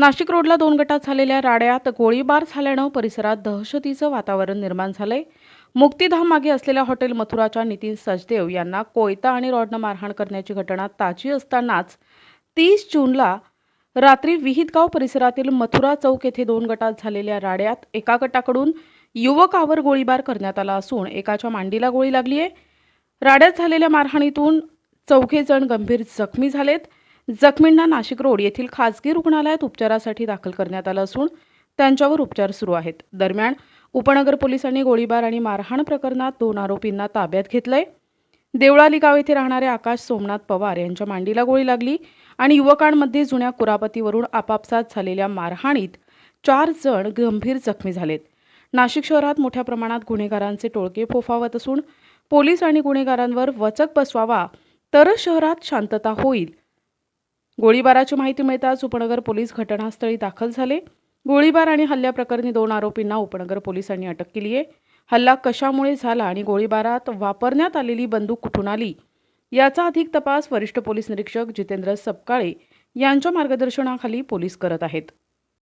नाशिक रोडला दोन गटात झालेल्या राड्यात गोळीबार झाल्यानं परिसरात दहशतीचं वातावरण निर्माण झालंय. मुक्तीधाम मागे असलेल्या हॉटेल मथुराच्या नितीन सचदेव यांना कोयता आणि रॉडनं मारहाण करण्याची घटना ताजी असतानाच तीस जूनला रात्री विहितगाव परिसरातील मथुरा चौक येथे दोन गटात झालेल्या राड्यात एका गटाकडून युवकावर गोळीबार करण्यात आला असून एकाच्या मांडीला गोळी लागली आहे राड्यात झालेल्या मारहाणीतून चौघे जण गंभीर जखमी झालेत. जखमींना नाशिक रोड येथील खासगी रुग्णालयात उपचारासाठी दाखल करण्यात आलं असून त्यांच्यावर उपचार सुरू आहेत. दरम्यान उपनगर पोलिसांनी गोळीबार आणि मारहाण प्रकरणात दोन आरोपींना ताब्यात घेतलंय. देवळाली गाव येथे राहणारे आकाश सोमनाथ पवार यांच्या मांडीला गोळी लागली आणि युवकांमध्ये जुन्या कुरापतीवरून आपापसात झालेल्या मारहाणीत चार जण गंभीर जखमी झालेत. नाशिक शहरात मोठ्या प्रमाणात गुन्हेगारांचे टोळके फोफावत असून पोलीस आणि गुन्हेगारांवर वचक बसवावा तरच शहरात शांतता होईल गोळीबाराची माहिती मिळताच उपनगर पोलीस घटनास्थळी दाखल झाले. गोळीबार आणि हल्ल्याप्रकरणी दोन आरोपींना उपनगर पोलिसांनी अटक केली आहे. हल्ला कशामुळे झाला आणि गोळीबारात वापरण्यात आलेली बंदूक कुठून आली? याचा अधिक तपास वरिष्ठ पोलीस निरीक्षक जितेंद्र सपकाळे यांच्या मार्गदर्शनाखाली पोलीस करत आहेत.